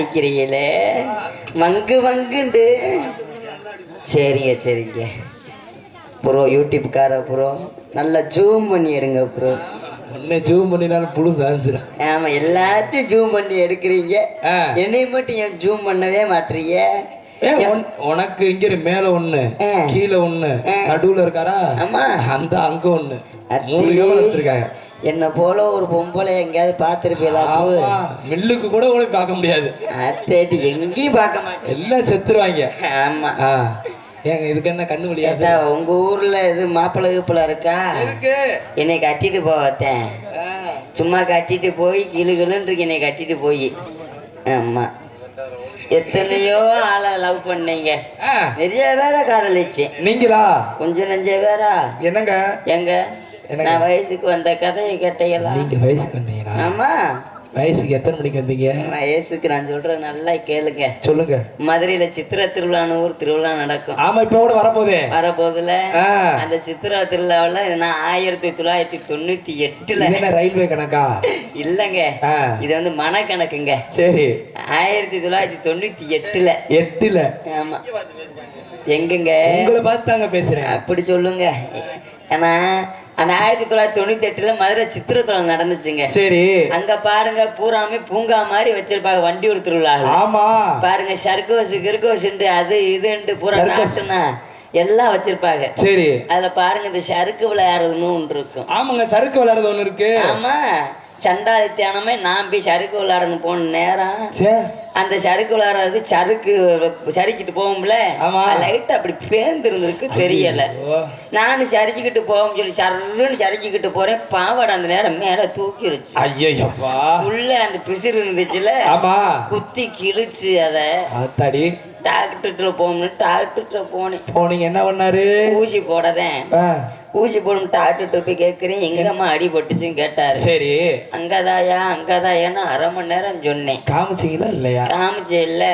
அடிக்கிறீங்களே? வங்கு வங்குண்டு. சரிங்க சரிங்க. ப்ரோ யூடியூப்கார ப்ரோ? நல்லா ஜூம் பண்ணி எடுங்க ப்ரோ. உன்னை ஜூம் பண்ணினாலும் புழு தான்ச்சுடா ஆமா எல்லாத்தையும் ஜூம் பண்ணி எடுக்கிறீங்க. என்னை மட்டும் ஏன் ஜூம் பண்ணவே மாட்டீங்க? உனக்கு இங்க மேல ஒண்ணு. கீழே ஒண்ணு. நடுவுல இருக்காரா. அந்த அங்க ஒண்ணு. மூணு கேமரா எடுத்திருக்காங்க. என்ன போல ஒரு பொம்பளை எங்கேயாவது பார்த்துருப்பீங்களா மில்லுக்கு கூட கூட பார்க்க முடியாது. அத்தேடி எங்கேயும் பார்க்க மாட்டேன். எல்லாம் செத்துருவாங்க. ஆமா. ஏங்க இதுக்கு என்ன கண்ணு வழியாது ஏதா உங்க ஊர்ல இது மாப்பிள்ளை கீப்பிள்ள இருக்கா? இருக்கு. என்னை கட்டிட்டு போவத்தேன். சும்மா கட்டிட்டு போய் கிளு கிளுன்னு இருக்கு என்னை கட்டிட்டு போய். ஆமா. எத்தனையோ ஆளை லவ் பண்ணீங்க. நிறைய பேரை காதலிச்சேன் நீங்களா? கொஞ்சம் நஞ்ச பேரா என்னங்க? எங்க? நான் வயசுக்கு வந்த கதையை கேட்டையெல்லாம் நீங்க வயசுக்கு வந்தீங்களா? ஆமா. வயசுக்கு எத்தனை மணிக்கு வந்தீங்க? வயசுக்கு நான் சொல்றேன் நல்லா கேளுங்க. சொல்லுங்க. மதுரையில சித்திரை திருவிழான்னு ஒரு திருவிழா நடக்கும். ஆமா இப்ப கூட வரப்போதே வரப்போதுல ஆ. அந்த சித்திரை திருவிழாவில் நான் ஆயிரத்தி தொள்ளாயிரத்தி தொண்ணூத்தி எட்டுல? ரயில்வே கணக்கா? இல்லைங்க. இது வந்து மனக்கணக்குங்க. சரி. ஆயிரத்தி தொள்ளாயிரத்தி தொண்ணூத்தி எட்டுல. எட்டுல. ஆமா. எங்கங்க? உங்களை பார்த்து தாங்க பேசுறேன். அப்படி சொல்லுங்க. ஏன்னா அந்த ஆயிரத்தி தொள்ளாயிரத்தி தொண்ணூத்தி எட்டுல மதுரை சித்திரை திருவிழா நடந்துச்சுங்க. சரி. அங்க பாருங்க பூராமே பூங்கா மாதிரி வச்சிருப்பாங்க வண்டி ஒரு திருவிழா ஆமா. பாருங்க சர்க்கோஸ் கிறுக்கோசுண்டு அது இதுண்டு பூரா. நாட்டுனா எல்லாம் வச்சிருப்பாங்க. சரி. அதுல பாருங்க இந்த சறுக்கு விளையாடுறதுன்னு ஒன்று இருக்கும். ஆமாங்க சறுக்கு விளையாடுறது ஒண்ணு இருக்கு. ஆமா. சண்டாளித்தியானமே நான் போய் சறுக்கு விளையாடணும் போன நேரம். அந்த சறுக்கு விளையாடுறது சறுக்கு சறுக்கிட்டு போகும்ல. லைட் அப்படி பேந்து இருந்திருக்கு தெரியல. நானும் சரிச்சுக்கிட்டு போவோம் சொல்லி சர்ன்னு சரிச்சுக்கிட்டு போறேன். பாவாடை அந்த நேரம் மேல தூக்கிருச்சு. ஐயையப்பா. உள்ள அந்த பிசிறு இருந்துச்சுல? குத்தி கிழிச்சு அத. அத்தாடி டாக்டர்கிட்ட போகணும்னு டாக்டர்கிட்ட போனேன் போனீங்க என்ன பண்ணாரு? ஊசி போடதேன். ஊசி போடும் டாக்டர்கிட்ட போய் கேட்குறேன் எங்கம்மா அடிபட்டுச்சுன்னு கேட்டாரு. சரி. அங்கதாயா அங்கதாயான்னு அரை மணி நேரம் சொன்னேன். காமிச்சீங்களா இல்லையா? காமிச்சு இல்ல.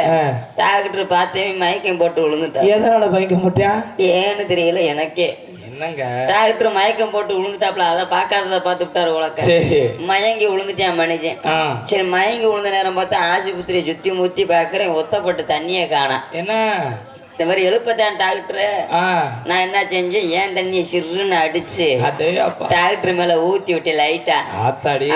டாக்டர் பார்த்தே மயக்கம் போட்டு விழுந்துட்டார். எதனால பயக்க முட்டியா ஏன்னு தெரியல எனக்கே. என்னங்க? டாக்டர் மயக்கம் போட்டு விழுந்துட்டாப்ல அதை பார்க்காததை பார்த்து விட்டாரு உலக்க. சரி. மயங்கி விழுந்துட்டான் மனுஷன். சரி மயங்கி விழுந்த நேரம் பார்த்தா ஆஸ்பத்திரியை சுத்தி முத்தி பார்க்குறேன் ஒத்தப்பட்டு தண்ணியை காணாம் என்ன? இந்த மாதிரி எழுப்பத்தான் டாக்டர் நான் என்ன செஞ்சேன்? ஏன் தண்ணியை சிறுன்னு அடிச்சு டாக்டர் மேல ஊத்தி விட்டேன் லைட்டா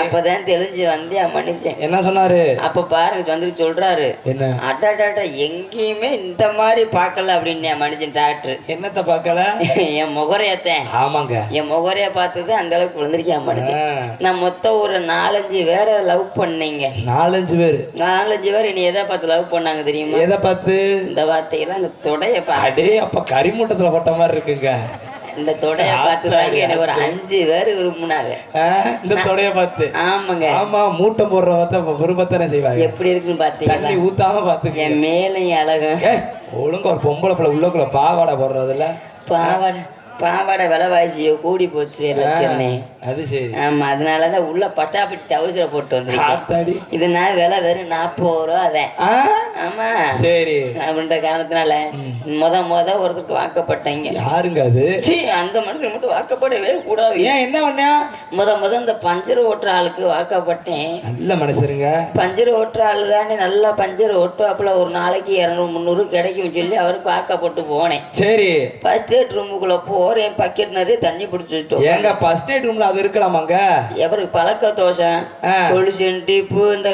அப்பதான் தெளிஞ்சு வந்தேன் மனுஷன். என்ன சொன்னாரு? அப்ப பாருங்க வந்துட்டு சொல்றாரு. என்ன? அடாடாடா எங்கேயுமே இந்த மாதிரி பார்க்கல அப்படின்னு மனுஷன் டாக்டர் என்னத்த பார்க்கல? என் முகரையத்தேன். ஆமாங்க. என் முகரைய பார்த்தது அந்த அளவுக்கு விழுந்திருக்கேன் மனுஷன். நான் மொத்தம் ஒரு நாலஞ்சு பேரை லவ் பண்ணீங்க. நாலஞ்சு பேரு. நாலஞ்சு பேர் நீ எதை பார்த்து லவ் பண்ணாங்க தெரியுமா? எதை பார்த்து? இந்த வார்த்தையெல்லாம் இந்த தொடைய அடே அப்ப கரிமூட்டத்துல போட்ட மாதிரி இருக்குங்க. இந்த தொடைய பார்த்து எனக்கு ஒரு அஞ்சு பேர் விரும்பினாங்க. இந்த தொடைய பார்த்து. ஆமாங்க. ஆமா மூட்டை போடுற பார்த்தா விரும்பத்தானே செய்வாங்க. எப்படி இருக்குன்னு பார்த்தீங்களா தண்ணி ஊத்தாம பாத்துக்க என் மேலையும் அழகும். ஏய், ஒழுங்கா ஒரு பொம்பளை பிள்ளை உள்ளக்குள்ள பாவாடை போடுறதுல. பாவாடை பாவாடை விலைவாசியோ கூடி போச்சு லட்சணே அது சரி. ஆமா அதனாலதான் உள்ள பட்டாப்பட்டி டவுசரை போட்டு வந்திருக்கேன் ஆத்தாடி. இது நான் விலை வெறும் நாற்பது ரூபா அதான் ஆமா. சரி. அப்படின்ற காரணத்தினால முத முத ஒருத்தருக்கு வாக்கப்பட்டீங்க. யாருங்க அது? சீ அந்த மனுஷன் மட்டும் வாக்கப்படவே கூடாது. ஏன் என்ன பண்ணா? முத முத இந்த பஞ்சர் ஓட்டுற ஆளுக்கு வாக்கப்பட்டேன். நல்ல மனுஷருங்க. பஞ்சர் ஓட்டுற ஆளு தானே நல்லா பஞ்சர் ஓட்டுவாப்புல. ஒரு நாளைக்கு இரநூறு முந்நூறு கிடைக்கும் சொல்லி அவருக்கு வாக்கப்பட்டு போனேன். சரி. ஃபர்ஸ்ட் எய்ட் ரூமுக்குள்ள போறேன். பக்கெட் நிறைய தண்ணி பிடிச்சிட்டோம் ஏங்க ஃபர்ஸ்ட் நைட் ரூம்ல அது இருக்கலாமாங்க எவருக்கு? பழக்க தோசை. சொல்யூஷன் டிப்பு இந்த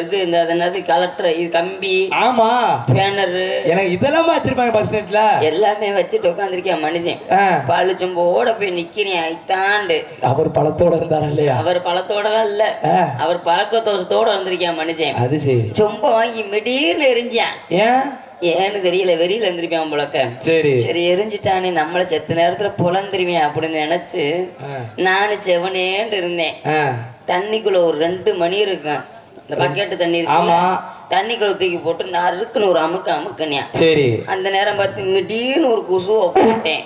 இது இந்த என்னது? கலெக்டர் இது கம்பி ஆமா. பேனரு எனக்கு இதெல்லாம் வச்சிருப்பாங்க ஃபர்ஸ்ட் நைட்ல எல்லாமே வச்சுட்டு உட்காந்துருக்கேன் மனுஷன்? பாலு சொம்போட போய் நிக்கிறேன் ஐத்தாண்டு அவர் பழத்தோட இருந்தாரா இல்லையா? அவர் பழத்தோடலாம் இல்ல. அவர் பழக்க தோசத்தோட இருந்திருக்கேன் மனுஷன்? அது சரி. சொம்ப வாங்கி மிடீர்னு எரிஞ்சான் ஏன்? ஏன்னு தெரியல வெறியில இருந்திருப்பான் புழக்க சரி. சரி எரிஞ்சிட்டானே நம்மள செத்த நேரத்துல புலந்துருவேன் அப்படின்னு நினைச்சு ஆ, நானும் செவனேண்டு இருந்தேன். தண்ணிக்குள்ள ஒரு ரெண்டு மணி இருக்கும் இந்த பக்கெட்டு தண்ணி ஆமா. தண்ணிக்குள்ள தூக்கி போட்டு நறுக்குன்னு ஒரு அமுக்கு அமுக்குனியா. சரி. அந்த நேரம் பார்த்து திடீர்னு ஒரு குசுவை போட்டேன்.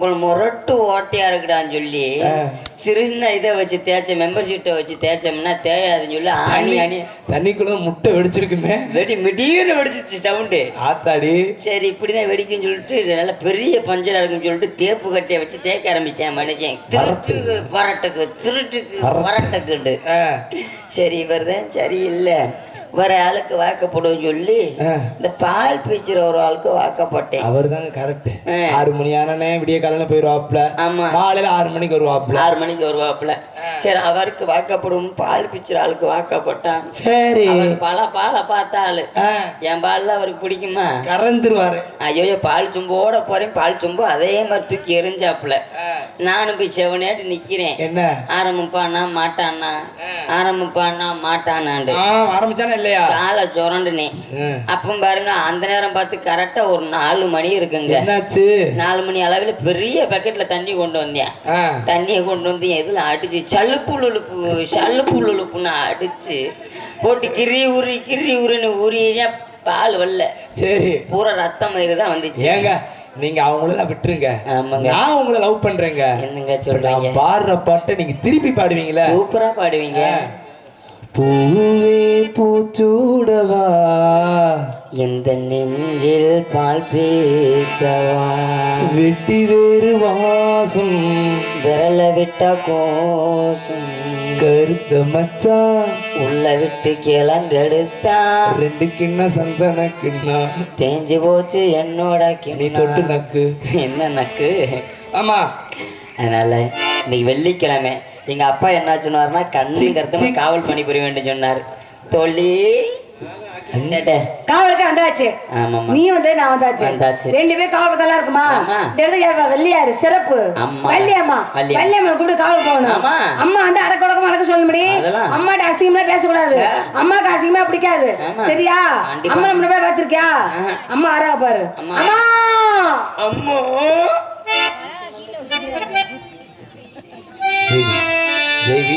இப்போ முரட்டு ஓட்டையா இருக்குடான்னு சொல்லி ஆ. சின்ன இதை வச்சு தேய்ச்ச மெம்பர்ஷீட்டை வச்சு தேய்ச்சோம்னா தேயாதுன்னு சொல்லி ஆணி ஆணி. தண்ணிக்குள்ள முட்டை வெடிச்சிருக்குமே. வெடி மிடீர்னு வெடிச்சிச்சு சவுண்டு. ஆத்தாடி. சரி இப்படிதான் வெடிக்குன்னு சொல்லிட்டு நல்ல பெரிய பஞ்சரா இருக்குன்னு சொல்லிட்டு தேப்பு கட்டையை வச்சு தேய்க்க ஆரம்பிச்சேன் மனுஷன். திருட்டுக்கு பரட்டுக்கு திருட்டுக்கு பரட்டு. பரட்டுக்குண்டு சரி இவர் தான் சரி இல்லை வர ஆளுக்கு வாக்கப்படும் சொல்லி இந்த பால் பீச்சுற ஒரு ஆளுக்கு வாக்கப்பட்டேன். அவர் தாங்க கரெக்ட். ஆறு மணி ஆனே விடிய காலையில போயிருவாப்ல ஆமா. காலையில ஆறு மணிக்கு வருவாப்ல ஆறு மணிக்கு வருவாப்புல. சரி அவருக்கு வாக்கப்படும் பால் பிச்சுற ஆளுக்கு வாக்கப்பட்டான். சரி. பல பாலை பார்த்த ஆளு ஆ, என் பால்ல அவருக்கு பிடிக்குமா? கறந்துருவாரு. ஐயோ பால் சொம்போட போறேன் பால் சொம்பு அதே மாதிரி தூக்கி எரிஞ்சாப்புல நானும் போய் செவனேட்டு நிக்கிறேன். என்ன? ஆரம்பிப்பானா மாட்டானா ஆரம்பிப்பானா மாட்டானாண்டு. ஆரம்பிச்சானா இல்லையா? காலை சுரண்டுனே. அப்போ பாருங்க அந்த நேரம் பார்த்து கரெக்டா ஒரு நாலு மணி இருக்குங்க. நாலு மணி அளவில் பெரிய பக்கெட்ல தண்ணி கொண்டு வந்தேன். தண்ணியை கொண்டு வந்து எதுல அடிச்சு சல்லுப்பு உழுப்பு சல்லுப்பு உழுப்புன்னு அடிச்சு போட்டு கிரி உரி கிரி உருன்னு உரியா பால் வரல. சரி. பூரா ரத்தம் மயிறு தான் வந்துச்சு. ஏங்க நீங்க அவங்களெல்லாம் விட்டுருங்க. ஆமாங்க. நான் உங்களை லவ் பண்றேங்க. என்னங்க சொல்றீங்க? பாடுற பாட்டை நீங்க திருப்பி பாடுவீங்களா? சூப்பரா பாடுவீங்க. பூவே பூச்சூடவா? எந்த நெஞ்சில் பால் பேச்சவா? வெட்டி வேறு வாசம். விரல விட்டா கோசம். கருத்த மச்சான் உள்ள விட்டு கிளங்கெடுத்தா ரெண்டு கிண்ண சந்தன கிண்ணா. தேஞ்சு போச்சு என்னோட நீ தொட்டு நக்கு. என்ன நக்கு? ஆமா. அதனால இன்னைக்கு வெள்ளிக்கிழமை. எங்க அப்பா என்ன சொன்னார்னா கண்ணு கருத்தமா காவல் பணி புரிய வேண்டும் சொன்னார். தோழி என்னடே? காவலுக்கு வந்தாச்சு நீ வந்து நான் வந்தாச்சு. ரெண்டு பேரும் காவல் பத்தலாம் இருக்குமா வெள்ளியாரு சிறப்பு அம்மா. வள்ளியம்மா வள்ளி. வள்ளியம்மா கூட காவல் போகணும். அம்மா வந்து அடக்க உடக்கமா அடக்க சொல்ல முடியும். அம்மாட்ட அசிங்கமா பேசக்கூடாது. அம்மாக்கு அசிங்கமா பிடிக்காது. சரியா. அம்மா நம்ம போய் பாத்திருக்கியா ஆஹா. அம்மா அரா பாரு அம்மா. தேவி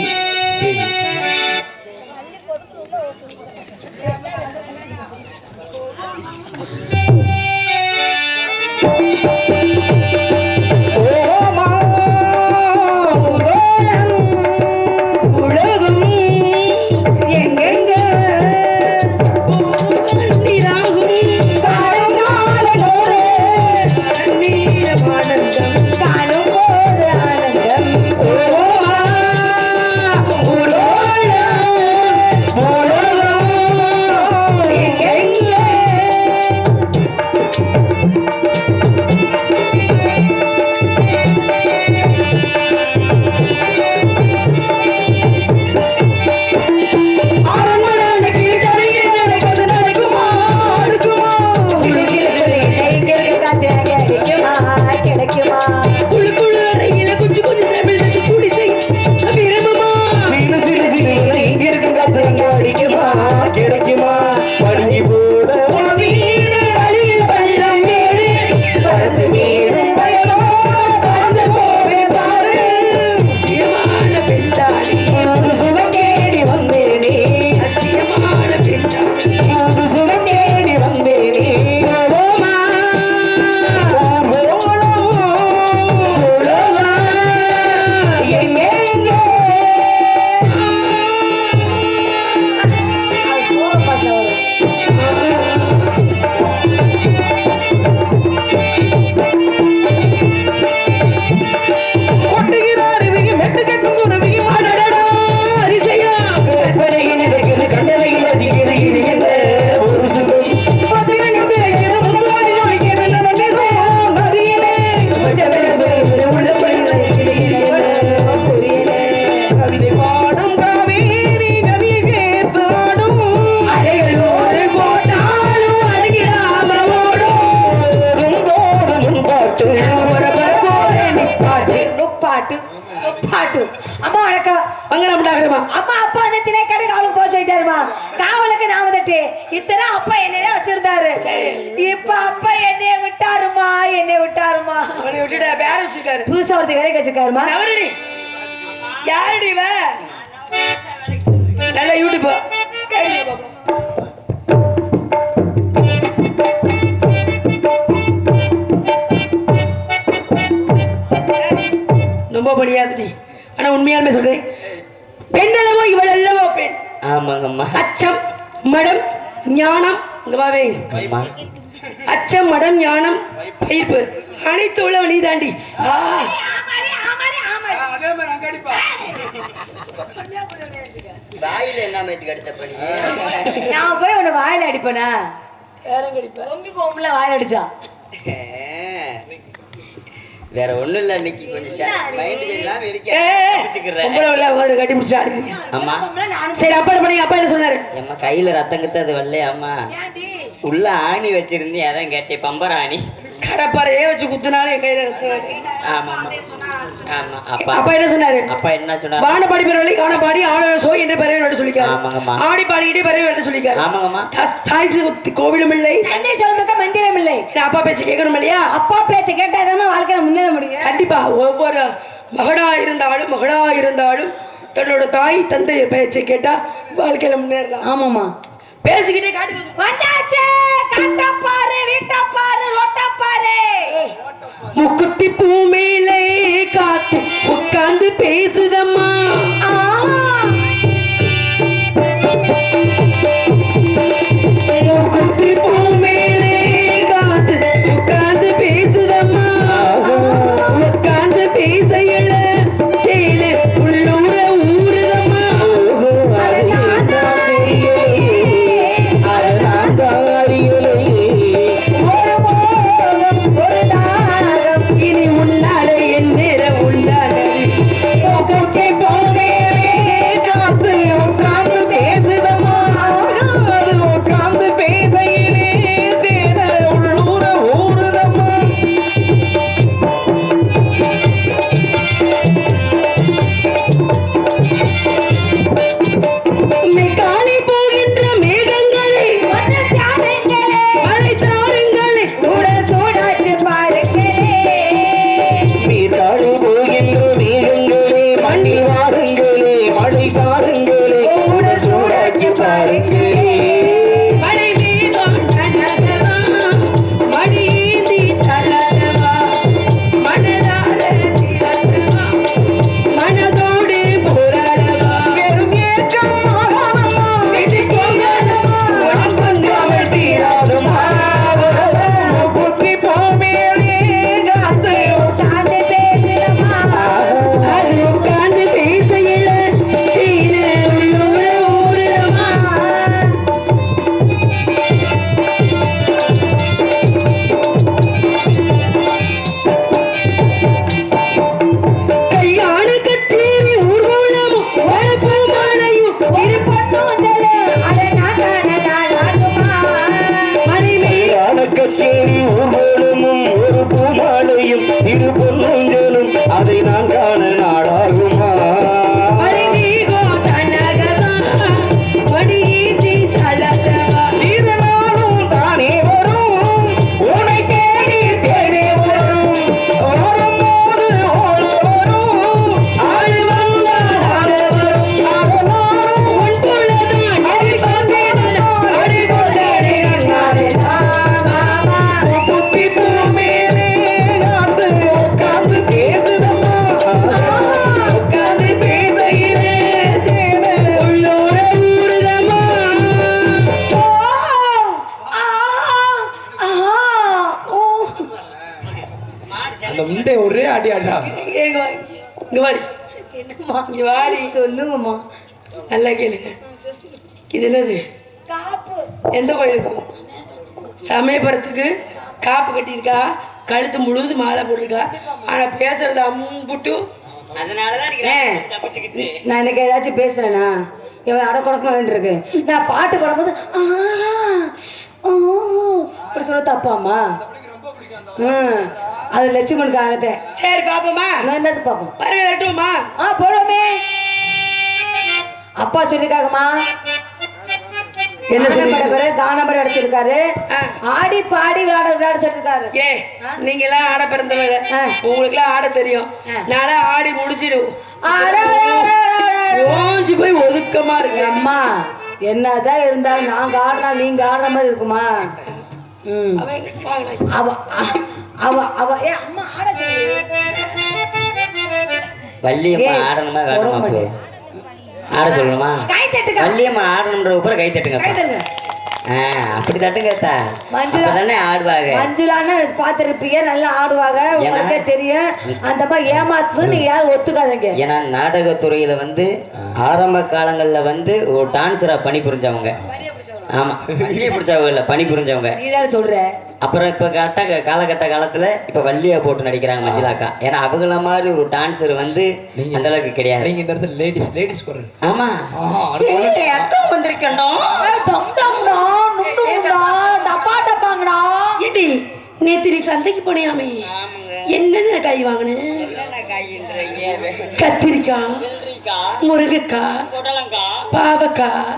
இத்தனை அப்பா என்னைய வச்சிருந்தாரு? இப்ப அப்பா என்னைய விட்டாருமா? என்னைய விட்டாருமா? அவனை விட்டுட்ட பேர வச்சுட்டாரு புதுசா ஒருத்தர் வேலைக்கு வச்சிருக்காருமா? நவரடி யாரடி இவ நல்ல யூடியூப் ரொம்ப பணியாதுடி. ஆனா உண்மையாலுமே சொல்றேன். பெண் அல்லவோ இவள் அல்லவோ பெண். ஆமாங்கம்மா. அச்சம் மடம் ஞானம். இங்க வாவே அம்மா அச்சம் மடம் ஞானம் பயிர்ப்பு அனைத்து உள்ளவ நீ தாண்டி வாயில என்ன மேய்ச்சி கடிச்ச பண்ணி நான் போய் உன்னை வாயில அடிப்பேனா? பொம்பி பொம்பளை வாயில அடிச்சா. வேற ஒண்ணும் இல்ல இன்னைக்கு கொஞ்சம் மைண்ட் இருக்கேன் ஒரு கட்டி ஆடுறீங்க அம்மா. நானும் சரி அப்பா பண்ணீங்க? அப்பா என்ன சொன்னாரு? எம்மா கையில ரத்தம் கத்து அது வரலையா அம்மா. ஏன்டி? உள்ள ஆணி வச்சிருந்தேன் அதான் கேட்டேன் பம்பர ஆணி கடப்பாறையே வச்சு குத்துனாலும் என் கையில. ஆமா ஆமா. அப்பா. அப்பா என்ன சொன்னாரு? அப்பா என்ன சொன்னார்? வான பாடி பெறவில்லை காண பாடி ஆன சோ என்று பெறவே என்று சொல்லிக்காரு. ஆமாங்கம்மா. ஆடி பாடிக்கிட்டே பெறவே என்று சொல்லிக்காரு. ஆமாங்கம்மா. தாய்க்கு கோவிலும் இல்லை தந்தை சொல்மிக்க மந்திரம் இல்லை. என் அப்பா பேச்சு கேட்கணும் இல்லையா? அப்பா பேச்ச கேட்டாதான் வாழ்க்கையில முன்னேற முடியும். கண்டிப்பா ஒவ்வொரு மகனா இருந்தாலும் மகனா இருந்தாலும் தன்னோட தாய் தந்தை பேச்சை கேட்டா வாழ்க்கையில முன்னேறலாம். ஆமாமா பேசிக்கிட்டே காட்டி வந்தாச்சே. கட்டப்பாரு வீட்டப்பாரு ரொட்டப்பாரு முக்குத்தி பூ மேலே காத்து உட்கார்ந்து பேசுதம்மா. அடி அடா இங்க வாடி இங்க வாடி என்னம்மா இங்க வாடி சொல்லுங்கம்மா நல்லா கேளுங்க இது என்னது காப்பு எந்த கோயிலுக்கு சமயபுரத்துக்கு காப்பு கட்டியிருக்கா கழுத்து முழுது மாலை போட்டிருக்கா ஆனா பேசுறது அம்புட்டு நான் இன்னைக்கு ஏதாச்சும் பேசுறேனா எவ்வளோ அடக்குடக்கமா வேண்டியிருக்கு நான் பாட்டு பாடும்போது இப்படி சொல்ல தப்பாம்மா ம் அது லட்சுமணுக்காகத்தேன் சரி பாப்போமா. நான் என்னது பார்ப்போம் பறவை வரட்டுமா ஆ போடுவோமே. அப்பா சொல்லிருக்காங்கம்மா என்ன சொல்லிருக்காரு? பிறகு தானம்பரம் அடிச்சிருக்காரு. ஆடி பாடி விளையாட விளையாட சொல்லிருக்காரு. ஏ நீங்க எல்லாம் ஆட பிறந்தவங்க. உங்களுக்கு எல்லாம் ஆட தெரியும். நாளா ஆடி அட. ஓஞ்சு போய் ஒதுக்கமா இருக்கு. அம்மா என்னதான் இருந்தாலும் நாங்க ஆடுனா நீங்க ஆடுற மாதிரி இருக்குமா? அவன். அவ அவ ஏ அம்மா ஆட வள்ளியம்மா ஆடணுமா பண்ணு. ஆட சொல்லணுமா கை தட்டுக்க. வள்ளியம்மா ஆடணுன்ற உப்புற கை தட்டுங்க கை தட்டுங்க. ஆ, அப்படி தட்டுங்க அத்தா. மஞ்சுளா. அப்பதானே ஆடுவாங்க. மஞ்சுளான்னு பார்த்துருப்பீங்க நல்லா ஆடுவாங்க. உங்களுக்கே தெரியும். அந்த மாதிரி ஏமாத்துது நீங்க யாரும் ஒத்துக்காதீங்க. ஏன்னா நாடகத்துறையில வந்து ஆரம்ப காலங்கள்ல வந்து ஒரு டான்ஸரா பணி புரிஞ்சவங்க. ஆமா. பணியை பிடிச்சவங்க இல்ல பணி புரிஞ்சவங்க. நீ தானே சொல்ற. அப்புறம் இப்ப கட்ட காலகட்ட காலத்துல இப்ப வள்ளியா போட்டு நடிக்கிறாங்க மஞ்சுளாக்கா. ஏன்னா அவங்கள மாதிரி ஒரு டான்ஸர் வந்து அந்த அளவுக்கு கிடையாது. நீங்க இந்த இடத்துல லேடிஸ் லேடிஸ் குரல் ஆமா. அக்கா நுண்ணுங்கடா, டப்பா டப்பாங்கடா. ஏடி நேத்து நீ சந்தைக்கு போனியாமே. என்னென்ன காய் வாங்கின? கத்திரிக்காய் முருங்கைக்காய் பாவக்காய்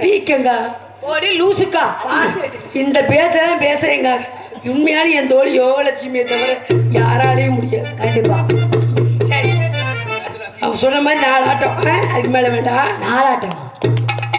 பீக்கங்காய் ஓடி லூசுக்கா. இந்த பேச்செல்லாம் பேசுறேங்க. உண்மையாலும் என் தோழி யோகலட்சுமியை தவிர யாராலையும் முடியாது. கண்டிப்பா. சரி. அவன் சொன்ன மாதிரி நாலு ஆட்டம் ஆ, அதுக்கு மேல வேண்டாம். நாலாட்டம்.